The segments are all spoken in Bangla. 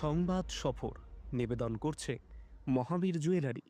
সংবাদ সফর। নিবেদন করছে মহাবীর জুয়েলারি।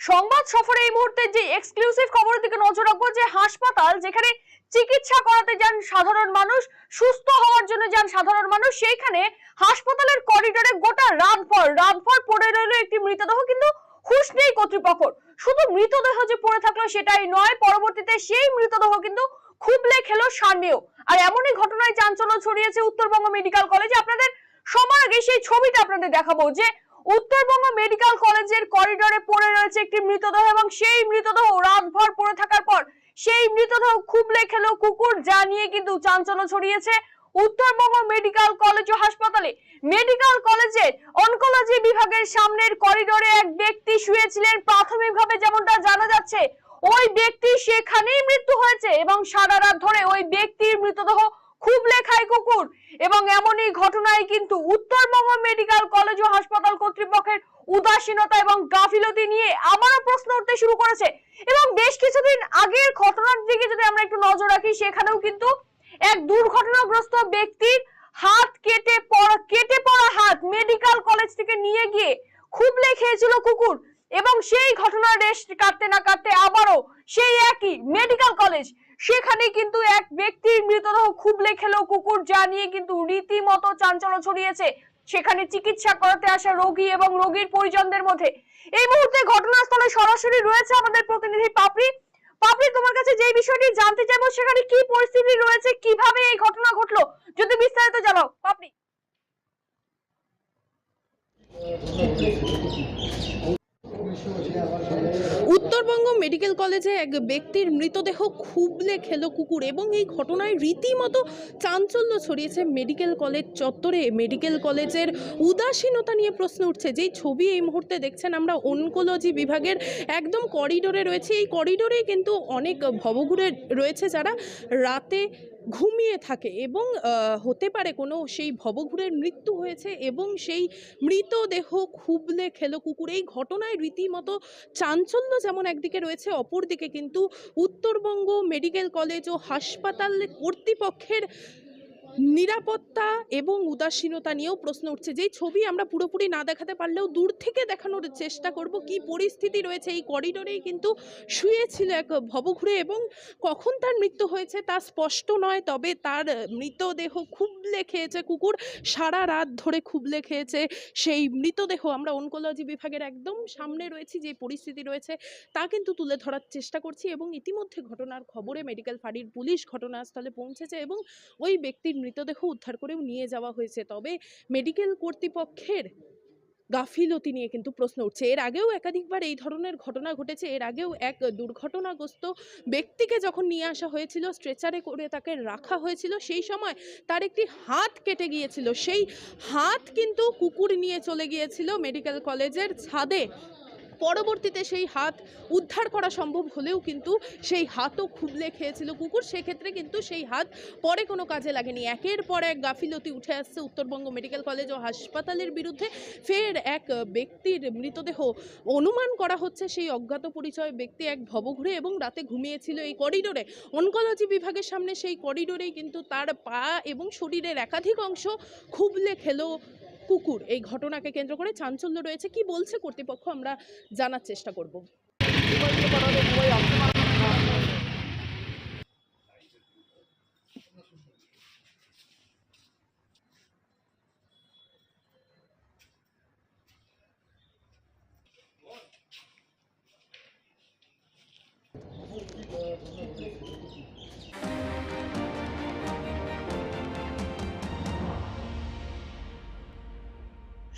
সংবাদ সফরে এই মুহূর্তে যে এক্সক্লুসিভ খবরের দিকে নজর রাখব, যে হাসপাতাল যেখানে চিকিৎসা করাতে যান সাধারণ মানুষ, সুস্থ হওয়ার জন্য যান সাধারণ মানুষ, সেইখানে হাসপাতালের করিডোরে গোটা রাতভর রাতভর পড়ে রইল একটি মৃতদেহ, কিন্তু হুশ নেই কর্তৃপক্ষর শুধু মৃতদেহ যে পড়ে থাকল সেটাই নয়, পরবর্তীতে সেই মৃতদেহ কিন্তু খুবলে খেলো সামনেও আর এমনই ঘটনায় চাঞ্চল্য ছড়িয়েছে উত্তরবঙ্গ মেডিকেল কলেজে। আপনাদের সবার আগে সেই ছবিটা আপনাদের দেখাবো যে উত্তরবঙ্গ মেডিকেল কলেজের করিডোরে পড়ে রয়েছে একটি মৃতদেহ এবং সেই মৃতদেহ রাতভর পড়ে থাকার পর সেই মৃতদেহ খুবলে খেলো কুকুর, যা নিয়ে কিন্তু চাঞ্চল্য ছড়িয়েছে উত্তরবঙ্গ মেডিকেল কলেজ ও হাসপাতালে। মেডিকেল কলেজের অনকোলজি বিভাগের সামনের করিডোরে এক ব্যক্তি শুয়েছিলেন। প্রাথমিকভাবে যেমনটা জানা যাচ্ছে ওই ব্যক্তি সেখানেই মৃত্যু হয়েছে এবং সারা রাত ধরে ওই ব্যক্তির মৃতদেহ খুবলে খায় কুকুর। এবং এমনই ঘটনায় কিন্তু উত্তরবঙ্গ মেডিকেল কলেজ ও হাসপাতাল কর্তৃপক্ষের উদাসীনতা এবং গাফিলতি নিয়ে আবারও প্রশ্ন উঠতে শুরু করেছে। এবং বেশ কিছুদিন আগের ঘটনার দিকে যদি আমরা একটু নজর রাখি, সেখানেও কিন্তু এক দুর্ঘটনাগ্রস্ত ব্যক্তির হাত কেটে পড়া কেটে পড়া হাত মেডিকেল কলেজ থেকে নিয়ে গিয়ে খুবলে খেয়েছিল কুকুর। এবং সেই ঘটনার রেশ কাটতে না কাটতে আবারও সেই একই মেডিকেল কলেজ সেখানে কিন্তু এক ব্যক্তির মৃতদেহ খুবলে খেলো, কুকুর যা নিয়ে কিন্তু রীতিমতো চাঞ্চল্য ছড়িয়েছে। সেখানে চিকিৎসা করাতে আসা রোগী এবং রোগীর পরিজনদের মধ্যে। এই মুহূর্তে ঘটনাস্থলে সরাসরি রয়েছে আমাদের প্রতিনিধি পাপড়ি। পাপড়ি, তোমার কাছে যে বিষয়টি জানতে চাইব, সেখানে কি পরিস্থিতি রয়েছে? কীভাবে এই ঘটনা ঘটলো? যদি বিস্তারিত জানাও, পাপড়ি। উত্তরবঙ্গ মেডিকেল কলেজে এক ব্যক্তির মৃতদেহ খুবলে খেলো কুকুর এবং এই ঘটনায় রীতিমতো চাঞ্চল্য ছড়িয়েছে মেডিকেল কলেজ চত্বরে। মেডিকেল কলেজের উদাসীনতা নিয়ে প্রশ্ন উঠছে। যেই ছবি এই মুহূর্তে দেখছেন আমরা অনকোলজি বিভাগের একদম করিডোরে রয়েছে। এই করিডোরে কিন্তু অনেক ভবঘুরে রয়েছে যারা রাতে ঘুমিয়ে থাকে এবং হতে পারে কোনো সেই ভবঘুরের মৃত্যু হয়েছে এবং সেই মৃতদেহ খুবলে খেলো কুকুর। এই ঘটনায় রীতিমতো চাঞ্চল্য যেমন একদিকে রয়েছে, অপরদিকে কিন্তু উত্তরবঙ্গ মেডিকেল কলেজ ও হাসপাতাল কর্তৃপক্ষের নিরাপত্তা এবং উদাসীনতা নিয়েও প্রশ্ন উঠছে। যেই ছবি আমরা পুরোপুরি না দেখাতে পারলেও দূর থেকে দেখানোর চেষ্টা করব কি পরিস্থিতি রয়েছে। এই করিডোরেই কিন্তু শুয়েছিল এক ভবঘুরে এবং কখন তার মৃত্যু হয়েছে তা স্পষ্ট নয়, তবে তার মৃতদেহ খুবলে খেয়েছে কুকুর। সারা রাত ধরে খুবলে খেয়েছে সেই মৃতদেহ। আমরা অনকোলজি বিভাগের একদম সামনে রয়েছি যে পরিস্থিতি রয়েছে তা কিন্তু তুলে ধরার চেষ্টা করছি এবং ইতিমধ্যে ঘটনার খবরে মেডিকেল ফাঁড়ির পুলিশ ঘটনাস্থলে পৌঁছেছে এবং ওই ব্যক্তির মৃতদেহ উদ্ধার করেও নিয়ে যাওয়া হয়েছে। তবে মেডিকেল কর্তৃপক্ষের গাফিলতি নিয়ে কিন্তু প্রশ্ন উঠছে। এর আগেও একাধিকবার এই ধরনের ঘটনা ঘটেছে। এর আগেও এক দুর্ঘটনাগ্রস্ত ব্যক্তিকে যখন নিয়ে আসা হয়েছিল, স্ট্রেচারে করে তাকে রাখা হয়েছিল, সেই সময় তার একটি হাত কেটে গিয়েছিল। সেই হাত কিন্তু কুকুর নিয়ে চলে গিয়েছিল মেডিকেল কলেজের ছাদে। পরবর্তীতে সেই হাত উদ্ধার করা সম্ভব হলেও কিন্তু সেই হাতও খুবলে খেয়েছিল কুকুর। সেক্ষেত্রে কিন্তু সেই হাত পরে কোনো কাজে লাগেনি। একের পর এক গাফিলতি উঠে আসছে উত্তরবঙ্গ মেডিকেল কলেজ ও হাসপাতালের বিরুদ্ধে। ফের এক ব্যক্তির মৃতদেহ অনুমান করা হচ্ছে সেই অজ্ঞাত পরিচয় ব্যক্তি এক ভবঘুরে এবং রাতে ঘুমিয়েছিল এই করিডোরে। অনকোলজি বিভাগের সামনে সেই করিডোরেই কিন্তু তার পা এবং শরীরের একাধিক অংশ খুবলে খেলো কুকুর এই ঘটনাকে কেন্দ্র করে চাঞ্চল্য রয়েছে। কি বলছে কর্তৃপক্ষ? আমরা জানার চেষ্টা করব।